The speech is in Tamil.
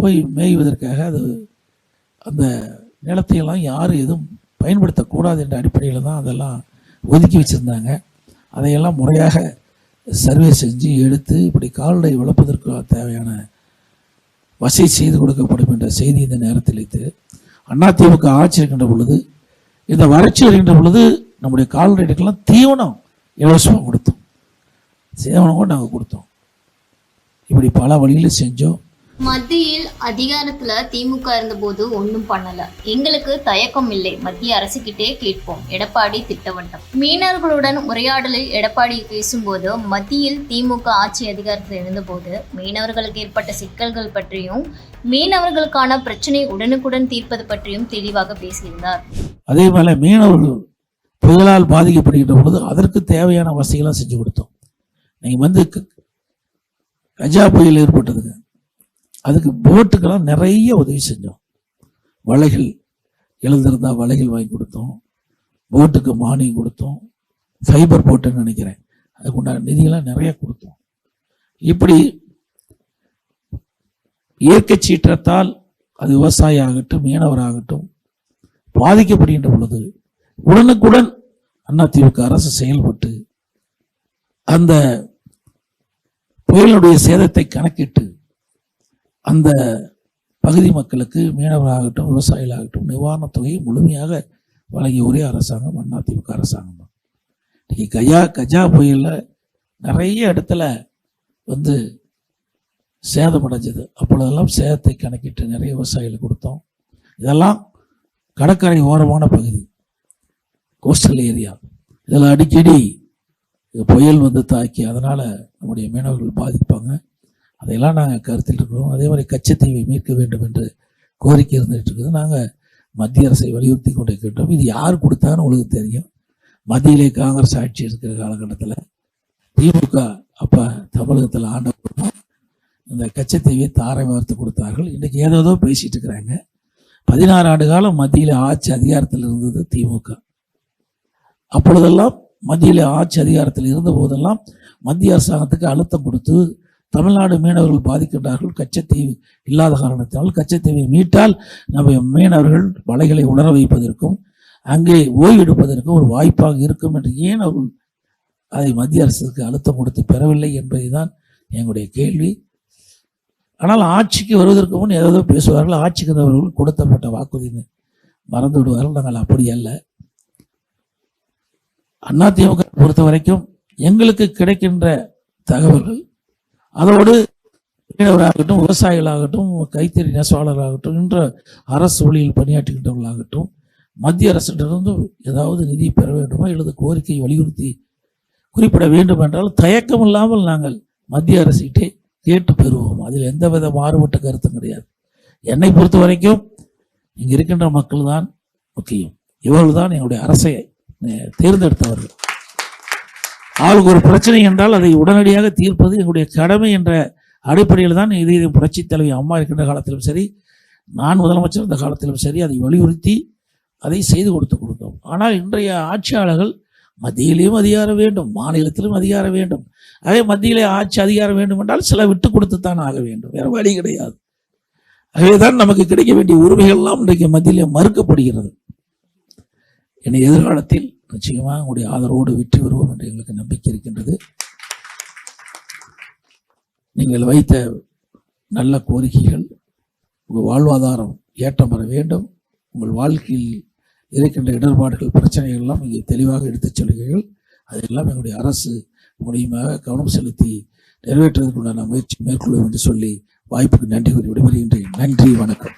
போய் மேய்வதற்காக அது அந்த நிலத்தையெல்லாம் யாரும் எதுவும் பயன்படுத்தக்கூடாது என்ற அடிப்படையில் தான் அதெல்லாம் ஒதுக்கி வச்சுருந்தாங்க. அதையெல்லாம் முறையாக சர்வே செஞ்சு எடுத்து இப்படி கால்நடை வளர்ப்பதற்கு தேவையான வசதி செய்து கொடுக்கப்படும் என்ற செய்தி இந்த நேரத்தில் வைத்து அதிமுக ஆட்சி இருக்கின்ற பொழுது இந்த வறட்சி வருகின்ற பொழுது நம்முடைய கால்நடைகளுக்கெல்லாம் தீவனம் இலவசமாக கொடுத்தோம். தீவனம் கூட நாங்கள் கொடுத்தோம். இப்படி பல வழியில் செஞ்சோம். மத்தியில் அதிகாரத்துல திமுக இருந்தபோது ஒன்றும் பண்ணல. எங்களுக்கு தயக்கம் இல்லை. மத்திய அரசுகிட்டே கேட்போம். எடப்பாடி திட்டவட்டம். மீனவர்களுடன் உரையாடலில் எடப்பாடி பேசும்போது மத்தியில் திமுக ஆட்சி அதிகாரத்தில் இருந்தபோது மீனவர்களுக்கு ஏற்பட்ட சிக்கல்கள் பற்றியும் மீனவர்களுக்கான பிரச்சனை உடனுக்குடன் தீர்ப்பது பற்றியும் தெளிவாக பேசியிருந்தார். அதே போல மீனவர்கள் புயலால் பாதிக்கப்படுகின்ற பொழுது அதற்கு தேவையான வசதிகளாக செஞ்சு கொடுத்தோம். நீங்கள் வந்து கஜா புயல் ஏற்பட்டதுங்க. அதுக்கு போட்டுக்கெல்லாம் நிறைய உதவி செஞ்சோம். வலைகள் இழந்திருந்தா வலைகள் வாங்கி கொடுத்தோம். போட்டுக்கு மானியம் கொடுத்தோம். ஃபைபர் போட்டுன்னு நினைக்கிறேன். அதுக்கு உண்டான நிதியெல்லாம் நிறைய கொடுத்தோம். இப்படி இயற்கை சீற்றத்தால் அது விவசாயி ஆகட்டும் மீனவராகட்டும் பாதிக்கப்படுகின்ற பொழுது உடனுக்குடன் அதிமுக அரசு செயல்பட்டு அந்த புயலினுடைய சேதத்தை கணக்கிட்டு அந்த பகுதி மக்களுக்கு மீனவராகட்டும் விவசாயிகளாகட்டும் நிவாரணத் தொகையை முழுமையாக வழங்கிய ஒரே அரசாங்கம் அதிமுக அரசாங்கம் தான். இன்றைக்கி கஜா கஜா புயலில் நிறைய இடத்துல வந்து சேதமடைஞ்சது அப்பொழுதெல்லாம் சேதத்தை கணக்கிட்டு நிறைய விவசாயிகளுக்கு கொடுத்தோம். இதெல்லாம் கடற்கரை ஓரமான பகுதி கோஸ்டல் ஏரியா இதில் அடிக்கடி புயல் வந்து தாக்கி அதனால் நம்முடைய மீனவர்கள் பாதிப்பாங்க. அதையெல்லாம் நாங்கள் கருத்தில் இருக்கிறோம். அதே மாதிரி கச்சத்தீவை மீட்க வேண்டும் என்று கோரிக்கை இருந்துகிட்டு இருக்குது. நாங்கள் மத்திய அரசை வலியுறுத்தி கொண்டிருக்கின்றோம் இது யார் கொடுத்தான்னு உங்களுக்கு தெரியும். மத்தியிலே காங்கிரஸ் ஆட்சி இருக்கிற காலகட்டத்தில் திமுக அப்போ தமிழகத்தில் ஆண்ட இந்த கச்சத்தீவை தாரை வார்த்து கொடுத்தார்கள். இன்றைக்கி ஏதோ பேசிகிட்டு இருக்கிறாங்க. பதினாறு ஆண்டு காலம் மத்தியில் ஆட்சி அதிகாரத்தில் இருந்தது திமுக. அப்பொழுதெல்லாம் மத்தியில் ஆட்சி அதிகாரத்தில் இருந்த போதெல்லாம் மத்திய அரசாங்கத்துக்கு அழுத்தம் கொடுத்து தமிழ்நாடு மீனவர்கள் பாதிக்கின்றார்கள். கச்சத்தீவு இல்லாத காரணத்தினால் கச்சத்தீவை மீட்டால் நம்ம மீனவர்கள் வலைகளை உணர வைப்பதற்கும் அங்கே ஓய்வெடுப்பதற்கும் ஒரு வாய்ப்பாக இருக்கும் என்று ஏன் அவர்கள் அதை மத்திய அரசுக்கு அழுத்தம் கொடுத்து பெறவில்லை என்பதுதான் எங்களுடைய கேள்வி. ஆனால் ஆட்சிக்கு வருவதற்கு முன் ஏதாவது பேசுவார்கள் ஆட்சிக்கு வந்தவர்கள் கொடுத்தப்பட்ட வாக்குறுதி மறந்து விடுவார்கள் நாங்கள் அப்படி அல்ல. அதிமுக பொறுத்த வரைக்கும் எங்களுக்கு கிடைக்கின்ற தகவல்கள் அதோடு மீனவராகட்டும் விவசாயிகளாகட்டும் கைத்தறி நெசவாளராகட்டும் என்ற அரசு ஊழியில் பணியாற்றுகின்றவர்களாகட்டும் மத்திய அரசிடமிருந்து ஏதாவது நிதி பெற வேண்டுமா அல்லது கோரிக்கை வலியுறுத்தி குறிப்பிட வேண்டும் என்றால் தயக்கம் இல்லாமல் நாங்கள் மத்திய அரசுகிட்டே கேட்டு பெறுவோம். அதில் எந்தவித மாறுபட்ட கருத்தும் கிடையாது. என்னை பொறுத்த வரைக்கும் இங்கே இருக்கின்ற மக்கள் தான் முக்கியம். இவர்கள் தான் எங்களுடைய அரசை தேர்ந்தெடுத்தவர்கள். ஆளுக்கு ஒரு பிரச்சனை என்றால் அதை உடனடியாக தீர்ப்பது எங்களுடைய கடமை என்ற அடிப்படையில் தான் இது இது புரட்சி தலைவி அம்மா இருக்கின்ற காலத்திலும் சரி நான் முதலமைச்சர் இந்த காலத்திலும் சரி அதை வலியுறுத்தி அதை செய்து கொடுத்து கொடுத்தோம். ஆனால் இன்றைய ஆட்சியாளர்கள் மத்தியிலையும் அதிகாரம் வேண்டும் மாநிலத்திலும் அதிகாரம் வேண்டும். அதே மத்தியிலே ஆட்சி அதிகாரம் வேண்டும் என்றால் சில விட்டு கொடுத்துத்தான் ஆக வேண்டும் வேற வழி கிடையாது. ஆகவேதான் நமக்கு கிடைக்க வேண்டிய உரிமைகள்லாம் இன்றைக்கு மத்தியிலே மறுக்கப்படுகிறது. என எதிர்காலத்தில் நிச்சயமாக உங்களுடைய ஆதரவோடு வெற்றி வருவோம் என்று எங்களுக்கு நம்பிக்கை இருக்கின்றது. நீங்கள் வைத்த நல்ல கோரிக்கைகள் உங்கள் வாழ்வாதாரம் ஏற்றம் பெற வேண்டும். உங்கள் வாழ்க்கையில் இருக்கின்ற இடர்பாடுகள் பிரச்சனைகள் எல்லாம் இங்கே தெளிவாக எடுத்துச் சொல்கிறீர்கள் அதெல்லாம் எங்களுடைய அரசு மூலியமாக கவனம் செலுத்தி நிறைவேற்றுவதற்குண்டான முயற்சி மேற்கொள்ளும் என்று சொல்லி வாய்ப்புக்கு நன்றி கூறி விடைபெறுகின்றேன். நன்றி வணக்கம்.